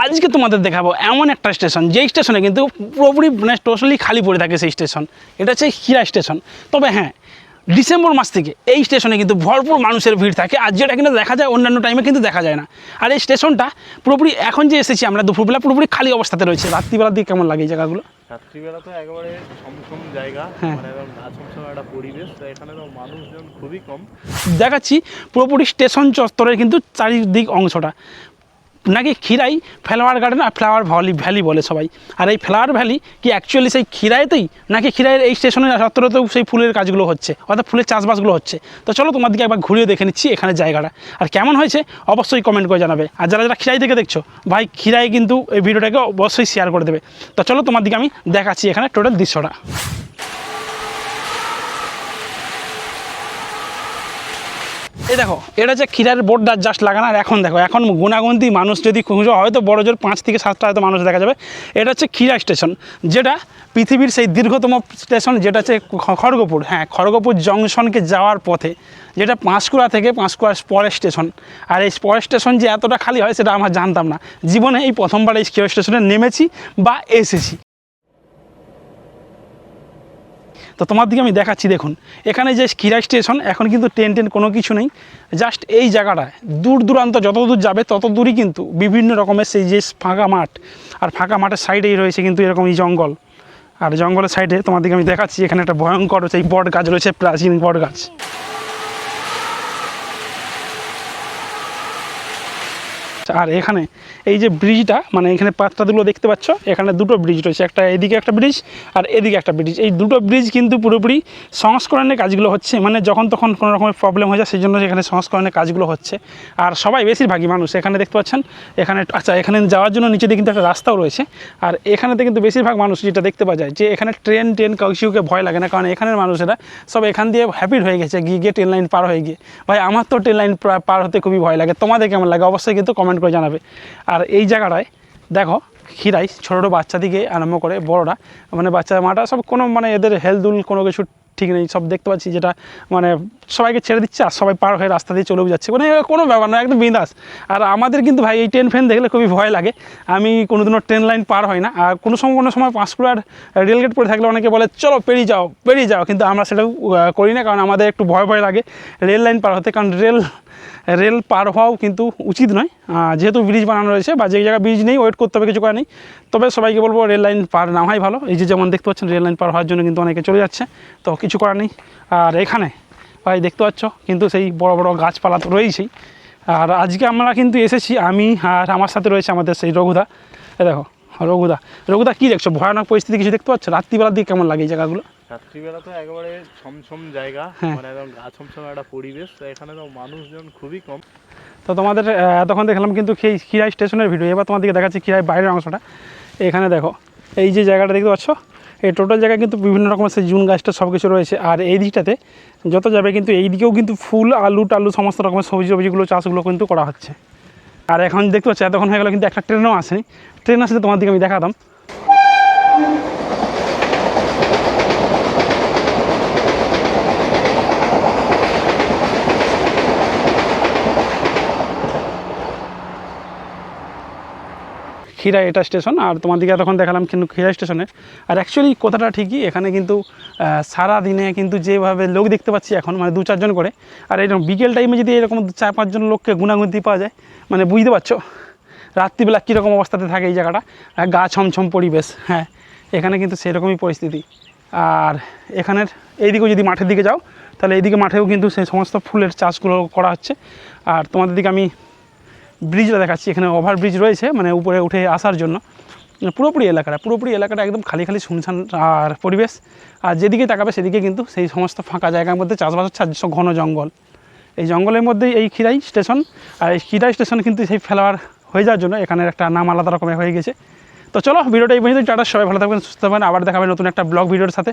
আজকে তোমাদের দেখাবো এমন একটা স্টেশন যেই স্টেশনে কিন্তু পুরোপুরি মানে টোটালি খালি পড়ে থাকে সেই স্টেশন। এটা হচ্ছে হীরা স্টেশন। তবে হ্যাঁ ডিসেম্বর মাস থেকে এই স্টেশনে কিন্তু ভরপুর মানুষের ভিড় থাকে আর যেটা কিন্তু দেখা যায় অন্যান্য টাইমে কিন্তু দেখা যায় না। আর এই স্টেশনটা পুরোপুরি এখন যে এসেছি আমরা দুপুরবেলা পুরোপুরি খালি অবস্থাতে রয়েছে। রাত্রিবেলার দিকে কেমন লাগে এই জায়গাগুলো? রাত্রিবেলা তো একেবারে ছমছম জায়গা হ্যাঁ। মানে একটা পরিবেশ তো এখানে তো মানুষজন খুবই কম। দেখাচ্ছি পুরোপুরি স্টেশন চত্বরের কিন্তু চারিদিক অংশটা। নাকি খিরাই ফ্লাওয়ার গার্ডেন আর ফ্লাওয়ার ভ্যালি ভ্যালি বলে সবাই। আর এই ফ্লাওয়ার ভ্যালি কি অ্যাকচুয়ালি সেই খিরাইতেই নাকি খিরাইয়ের এই স্টেশনে চত্বরেতেও সেই ফুলের কাজগুলো হচ্ছে? অর্থাৎ ফুলের চাষবাসগুলো হচ্ছে। তো চলো তোমার দিকে একবার ঘুরিয়ে দেখে নিচ্ছি এখানে জায়গাটা। আর কেমন হয়েছে অবশ্যই কমেন্ট করে জানাবে। আর যারা যারা খিরাই থেকে দেখছ, ভাই খিরাই কিন্তু এই ভিডিওটাকে অবশ্যই শেয়ার করে দেবে। তো চলো তোমার দিকে আমি দেখাচ্ছি এখানে টোটাল দৃশ্যটা। এই দেখো, এটা হচ্ছে ক্ষীরার বোর্ডটা জাস্ট লাগানো, আর এখন দেখো, এখন গুণাগুন্তি মানুষ যদি খুঁজো, হয়তো বড় জোর পাঁচ থেকে সাতটা হয়তো মানুষ দেখা যাবে। এটা হচ্ছে ক্ষীরা স্টেশন যেটা পৃথিবীর সেই দীর্ঘতম স্টেশন যেটা হচ্ছে খড়গপুর। হ্যাঁ খড়গপুর জংশনকে যাওয়ার পথে, যেটা পাঁশকুড়া থেকে পাঁশকুড়ার পরের স্টেশন আর এই পরের স্টেশন যে এতটা খালি হয়, সেটা আমরা জানতাম না। জীবনে এই প্রথমবার এই ক্ষীরা স্টেশনে নেমেছি বা এসেছি। তো তোমার দিকে আমি দেখাচ্ছি, দেখুন। এখানে যে ক্ষীরা স্টেশন, এখন কিন্তু ট্রেন টেন কোনো কিছু নেই। জাস্ট এই জায়গাটায় দূর দূরান্ত যত দূর যাবে তত দূরই কিন্তু বিভিন্ন রকমের সেই যে ফাঁকা মাঠ, আর ফাঁকা মাঠের সাইডেই রয়েছে কিন্তু এরকম এই জঙ্গল। আর জঙ্গলের সাইডে তোমার দিকে আমি দেখাচ্ছি, এখানে একটা ভয়ঙ্কর সেই বট গাছ রয়েছে, প্রাচীন বট গাছ আর এখানে এই যে ব্রিজটা মানে এখানে পাত্রাগুলো দেখতে পাচ্ছ, এখানে দুটো ব্রিজ রয়েছে, একটা এদিকে একটা ব্রিজ আর এদিকে একটা ব্রিজ এই দুটো ব্রিজ কিন্তু পুরোপুরি সংস্করণের কাজগুলো হচ্ছে মানে যখন তখন কোনো রকমের প্রবলেম হয়ে যায় সেই জন্য এখানে সংস্করণের কাজগুলো হচ্ছে। আর সবাই বেশিরভাগই মানুষ, এখানে দেখতে পাচ্ছেন, এখানে আচ্ছা এখানে যাওয়ার জন্য নিচে দিয়ে কিন্তু একটা রাস্তাও রয়েছে। আর এখানেতে কিন্তু বেশিরভাগ মানুষ যেটা দেখতে পাওয়া যায়, যে এখানে ট্রেন ট্রেন কাউকে ভয় লাগে না, কারণ এখানের মানুষেরা সব এখান দিয়ে হ্যাপিড হয়ে গেছে, গিয়ে গিয়ে ট্রেন লাইন পার হয়ে গিয়ে। ভাই, আমার তো ট্রেন লাইন পার হতে খুবই ভয় লাগে, তোমাদের কেমন লাগে? অবশ্যই কিন্তু কমেন্ট করে জানাবে। আর এই জায়গাটায় দেখো খিরাই ছোটো ছোটো বাচ্চা থেকে আরম্ভ করে, বড়রা মানে বাচ্চা মাটা সব কোনো মানে এদের হেলদুল কোনো কিছু ঠিক নেই, সব দেখতে পাচ্ছি যেটা মানে সবাইকে ছেড়ে দিচ্ছে আর সবাই পার হয়ে রাস্তা দিয়ে চলেও যাচ্ছে। মানে কোনো ব্যাপার না, একদম বিন্দাস। আর আমাদের কিন্তু ভাই এই ট্রেন ফ্রেন দেখলে খুবই ভয় লাগে। আমি কোনোদিনও ট্রেন লাইন পার হয় না। আর কোনো সময় কোনো সময় পাঁশকুড়ার রেলগেট পড়ে থাকলে অনেকে বলে, চলো পেরিয়ে যাও পেরিয়ে যাও। কিন্তু আমরা সেটাও করি না। কারণ আমাদের একটু ভয় ভয় লাগে রেল লাইন পার হতে। কারণ রেল রেল পার হওয়াও কিন্তু উচিত নয়। যেহেতু ব্রিজ বানানো রয়েছে বা যে জায়গায় ব্রিজ নেই ওয়েট করতে হবে, কিছু করে নেই। তবে সবাইকে বলব রেল লাইন পার না হয় ভালো। এই যে যেমন দেখতে পাচ্ছেন রেল লাইন পার হওয়ার জন্য কিন্তু অনেকে চলে যাচ্ছে। তো কিছু করার নেই। আর এখানে ভাই দেখতে পাচ্ছ কিন্তু সেই বড় বড় গাছপালা তো রয়েছেই আর আজকে আমরা কিন্তু এসেছি আমি আর আমার সাথে রয়েছে আমাদের সেই রঘুদা। এ দেখো রঘুদা। রঘুদা কী দেখছ? ভয়ানক পরিস্থিতি কিছু দেখতে পাচ্ছ? রাত্রিবেলার দিকে কেমন লাগে এই জায়গাগুলো? রাত্রিবেলা তো একেবারে ছমছম জায়গা হ্যাঁ। মানে একদম গা ছমছম একটা পরিবেশ তো এখানে তো মানুষজন খুবই কম। তো তোমাদের এতক্ষণ দেখলাম কিন্তু সেই খিরাই স্টেশনের ভিডিও। এবার তোমাদেরকে দেখাচ্ছি খিরাই বাইরের অংশটা। এখানে দেখো এই যে জায়গাটা দেখতে পাচ্ছ? এই টোটাল জায়গায় কিন্তু বিভিন্ন রকমের সেই জুন গাছটা সব কিছু রয়েছে। আর এই দিকটাতে যত যাবে কিন্তু এই দিকেও কিন্তু ফুল, আলু, টালু সমস্ত রকমের সবজি সবজিগুলো চাষগুলো কিন্তু করা হচ্ছে। আর এখন দেখতে পাচ্ছি, এতক্ষণ হয়ে গেলো কিন্তু একটা ট্রেনও আসেনি। ট্রেন আসলে তোমার দিকে আমি দেখাতাম। ক্ষীরা এটা স্টেশন আর তোমাদেরকে এতক্ষণ দেখালাম কিন্তু ক্ষীরা স্টেশনে আর অ্যাকচুয়ালি কথাটা ঠিকই, এখানে কিন্তু সারা দিনে কিন্তু যেভাবে লোক দেখতে পাচ্ছি এখন মানে দু চারজন করে, আর এরকম বিকেল টাইমে যদি এরকম চার পাঁচজন লোককে গুণাগুন্তি পাওয়া যায় মানে বুঝতে পারছ? রাত্রিবেলা কীরকম অবস্থাতে থাকে এই জায়গাটা গা ছমছম পরিবেশ হ্যাঁ এখানে কিন্তু সেরকমই পরিস্থিতি। আর এখানের এইদিকেও যদি মাঠের দিকে যাও, তাহলে এইদিকে মাঠেও কিন্তু সেই সমস্ত ফুলের চাষগুলো করা হচ্ছে। আর তোমাদের দিকে আমি ব্রিজটা দেখাচ্ছি। এখানে ওভার ব্রিজ রয়েছে মানে উপরে উঠে আসার জন্য। পুরোপুরি এলাকাটা পুরোপুরি এলাকাটা একদম খালি খালি শুনশান, আর পরিবেশ। আর যেদিকে তাকাবে সেদিকে কিন্তু সেই সমস্ত ফাঁকা জায়গার মধ্যে চাষবাস হচ্ছে ঘন জঙ্গল। এই জঙ্গলের মধ্যেই এই খিরাই স্টেশন, আর এই খিরাই স্টেশন কিন্তু সেই ফ্লাওয়ার হয়ে যাওয়ার জন্য এখানের একটা নাম আলাদা রকমের হয়ে গেছে। তো চলো, ভিডিওটা এই পর্যন্ত টাটা, সবাই ভালো থাকবেন, সুস্থ থাকবেন, আবার দেখাবেন নতুন একটা ব্লগ, ভিডিওর সাথে।